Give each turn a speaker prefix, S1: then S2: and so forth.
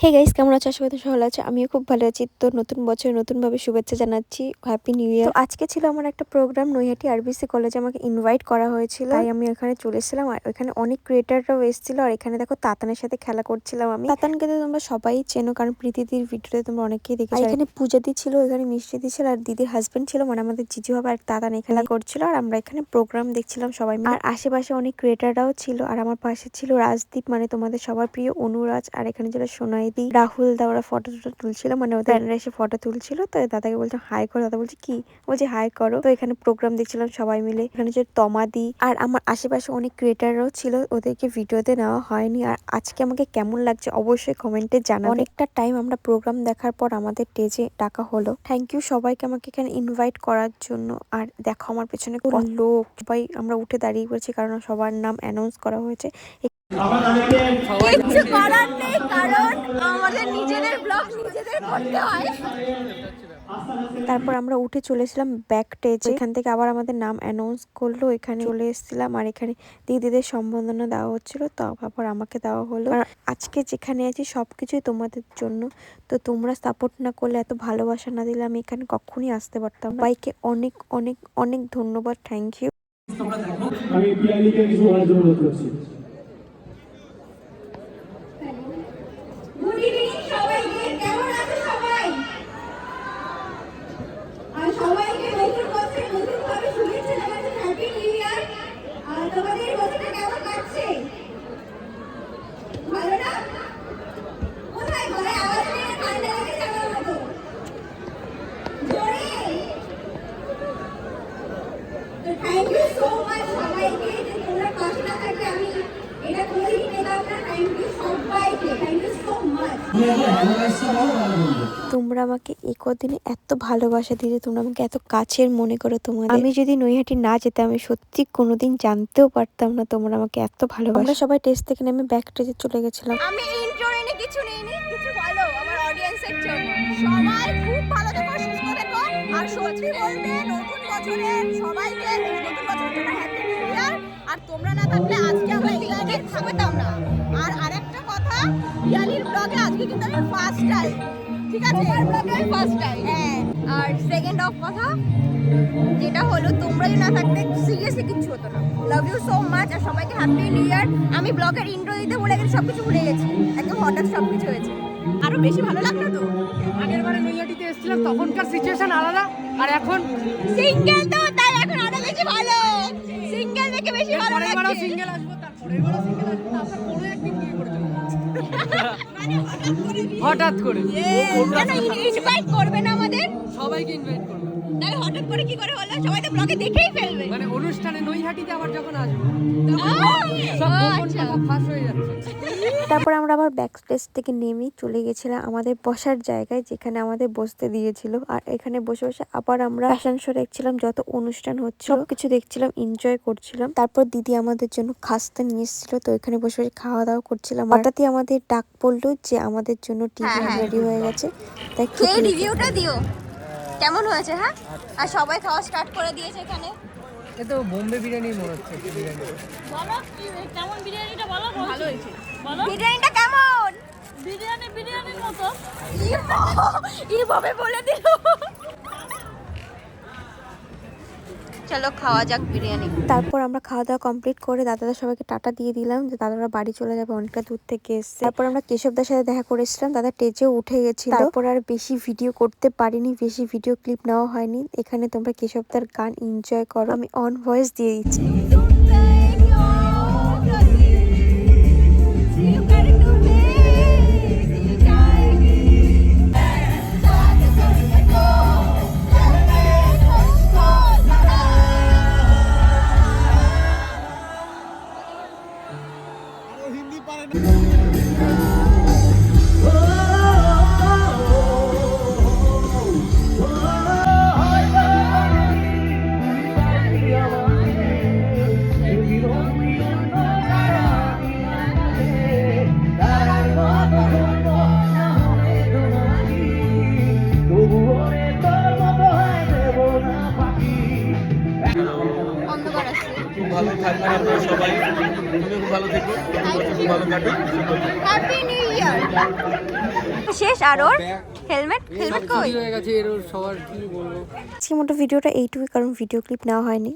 S1: Hey guys কেমন আছো? আশা করি ভালো আছে। আমিও খুব ভালো আছি। তো নতুন বছর নতুন ভাবে শুভেচ্ছা জানাচ্ছি। হ্যাপি নিউ ইয়ার আজকে ছিল আমার একটা প্রোগ্রাম নৈহাটি আরবিসি কলেজে আমাকে ইনভাইট করা হয়েছিল। তাই? আমি এখানে চলে এসেছিলাম। আর ওখানে অনেক ক্রিয়েটাররাও এসেছিল। আর এখানে দেখো তাতানের সাথে খেলা করছিলাম আমি। তাতানকে তো তোমরা সবাই চেনো কারণ প্রীতিদির ভিডিওতে তোমরা অনেকেই দেখেছ। এখানে পূজা দি ছিল এখানে মিষ্টি দি ছিল আর দিদির হাজবেন্ড ছিল মানে আমাদের জিজু বাবা আর তাতান খেলা করছিল। আর আমরা এখানে প্রোগ্রাম দেখছিলাম সবাই আর আশেপাশে অনেক ক্রিয়েটাররাও ছিল। আর আমার পাশে ছিল রাজদীপ মানে তোমাদের সবার প্রিয় অনুরাজ। আর এখানে ছিল সোনাইদি রাহুল দা ওরা ফটো টটো তুলছিল মানে ওদের ফ্রেন্ডরা এসে ফটো তুলছিল তো দাদাকে বলছে হাই করো। দাদা বলছে কি? বলছে হাই করো। তো এখানে প্রোগ্রাম দেখছিলাম সবাই মিলে। এখানে যে তমাদি আর আমার আশেপাশে অনেক ক্রিয়েটাররাও ছিল ওদেরকে ভিডিওতে নেওয়া হয়নি। আর আজকে আমাকে কেমন লাগছে অবশ্যই কমেন্টে জানাবে। অনেকটা টাইম আমরা প্রোগ্রাম দেখার পর আমাদের স্টেজে ডাকা হলো। থ্যাংক ইউ সবাইকে আমাকে এখানে ইনভাইট করার জন্য। আর দেখো আমার পেছনে কত লোক। সবাই আমরা উঠে দাঁড়িয়ে পড়েছি কারণ সবার নাম অ্যানাউন্স করা হয়েছে।
S2: কিচ্ছু করার নেই কারণ আমাদের নিজেদের ব্লগ নিজেদের করতে হয়।
S1: তারপর আমরা উঠে চলেছিলাম ব্যাক স্টেজে এখান থেকে আবার আমাদের নাম অ্যানাউন্স করল এখানে চলে এসেছিলাম আর এখানে দিদিদের সম্বোধনা দেওয়া হচ্ছিল তো তারপর আমাকে দেওয়া হলো। আর আজকে যেখানে আছি সব কিছুই তোমাদের জন্য তো তোমরা সাপোর্ট না করলে এত ভালোবাসা না দিলে আমি এখানে কখনই আসতে পারতাম বাইকে অনেক অনেক অনেক ধন্যবাদ থ্যাংক ইউ
S3: আমি পিয়ালিকে কিছু বলার জন্য অনুরোধ করছি
S2: গুড ইভিনিং সবাইকে কেমন আছো সবাই আর সবাইকে নতুন বছর নতুন ভাবে শুভেচ্ছা জানাচ্ছি হ্যাপি নিউ ইয়ার আর তোমাদের বছরটা কেমন কাটছে ভালো না কোথায় ঘরে আওয়াজ নেই ঠান্ডা লেগেছে আমার মতো জোরে তো থ্যাংক ইউ সো মাচ সবাইকে যে তোমরা পাশে না থাকলে আমি এটা করেই পেতাম না থ্যাংক ইউ সবাইকে থ্যাংক ইউ সো মাচ
S1: তোমরা আমাকে এই কদিনে এত ভালোবাসা দিতে তোমরা আমাকে এত কাছের মনে করো তোমাদের। আমি যদি নৈহাটি না যেতে আমি সত্যি কোনোদিন জানতেও পারতাম না তোমরা আমাকে এত ভালোবাসো। আমরা সবাই টেস্ট থেকে নেমে ব্যাক স্টেজে চলে গেছিলাম।
S2: আমি ইন্ট্রো এনে কিছু নেইনি কিছু বলো আমার অডিয়েন্সের জন্য। সবাই খুব ভালো থেকো সুস্থ থেকো। আর সত্যি বলতে নতুন বছরে সবাইকে নতুন বছরের জন্য হ্যাপি নিউ ইয়ার আমি ফার্স্ট টাইম ঠিক আছে? ফার্স্ট টাইম হ্যাঁ। আর সেকেন্ড অফ কথা যেটা হলো তোমরা যদি না থাকতে সিরিয়াসলি কিচ্ছু হতো না। লাভ ইউ সো মাচ আর সবাইকে হ্যাপি নিউ ইয়ার আমি ব্লগের ইন্ট্রো দিতে ভুলে গেছি সবকিছু ভুলে গেছি। একদম হঠাৎ সবকিছু হয়েছে। আরও বেশি ভালো লাগল তো?
S4: আগের বারে নৈহাটিতে এসেছিলাম তখনকার সিচুয়েশন আলাদা আর এখন
S2: সিঙ্গেল তো তাই এখন আরও বেশি ভালো। সিঙ্গেল দেখে বেশি ভালো লাগছে।
S4: সিঙ্গেল আসব হঠাৎ করে?
S2: ইনভাইট করবে না আমাদের।
S4: সবাইকে ইনভাইট
S2: হঠাৎ করে কি করে হলো? সবাই তো ব্লগে দেখেই ফেলবে।
S4: মানে অনুষ্ঠানে নৈহাটিতে আবার যখন আসব সব
S2: আচ্ছা।
S4: কথা ফাঁস হয়ে যাচ্ছে।
S1: তারপর আমরা আবার ব্যাক স্টেজ থেকে নেমে চলে গেছিলাম আমাদের বসার জায়গায় যেখানে আমাদের বসতে দিয়েছিল। আর এখানে বসে বসে আবার আমরা ফ্যাশন শো দেখছিলাম যত অনুষ্ঠান হচ্ছে সবকিছু দেখছিলাম এনজয় করছিলাম। তারপর দিদি আমাদের জন্য খাস্তা নিয়ে এসেছিল তো এখানে বসে বসে খাওয়া দাওয়া করছিলাম হঠাৎই আমাদের ডাক পড়ল যে আমাদের জন্য টিভি
S2: হ্যাঁ, হ্যাঁ।
S1: রেডি হয়ে গেছে। তাই
S2: রিভিউটা দিও। কেমন হয়েছে হ্যাঁ? আর সবাই খাওয়া স্টার্ট করে দিয়েছে এখানে।
S4: এ তো বোম্বে বিরিয়ানি মনে হচ্ছে বিরিয়ানি।
S5: বলো কেমন বিরিয়ানিটা বলো ভালো হয়েছে বলো।
S2: বিরিয়ানিটা কেমন?
S5: বিরিয়ানি বিরিয়ানির মতো।
S2: এইভাবে বলে দিল। চলো খাওয়া যাক বিরিয়ানি।
S1: তারপর আমরা খাওয়া দাওয়া কমপ্লিট করে দাদারা সবাইকে টাটা দিয়ে দিলাম যে দাদারা বাড়ি চলে যাবে অনেকটা দূর থেকে এসছে। তারপর আমরা কেশবদার সাথে দেখা করেছিলাম দাদা টেজেও উঠে গেছিল। তারপর আর বেশি ভিডিও করতে পারিনি বেশি ভিডিও ক্লিপ নেওয়া হয়নি। এখানে তোমরা কেশবদার গান এনজয় করো। আমি অন ভয়েস দিয়ে দিচ্ছি।
S2: সবাই তুমিও খুব ভালো থেকো। খুব ভালো শেষ আর ওর? হ্যাঁ। হেলমেট হেলমেট কই? হয়ে গেছে এর সবার কি বলব?
S1: আজকে মোটা ভিডিওটা এইটুকুই কারণ ভিডিও ক্লিপ নেওয়া হয়নি।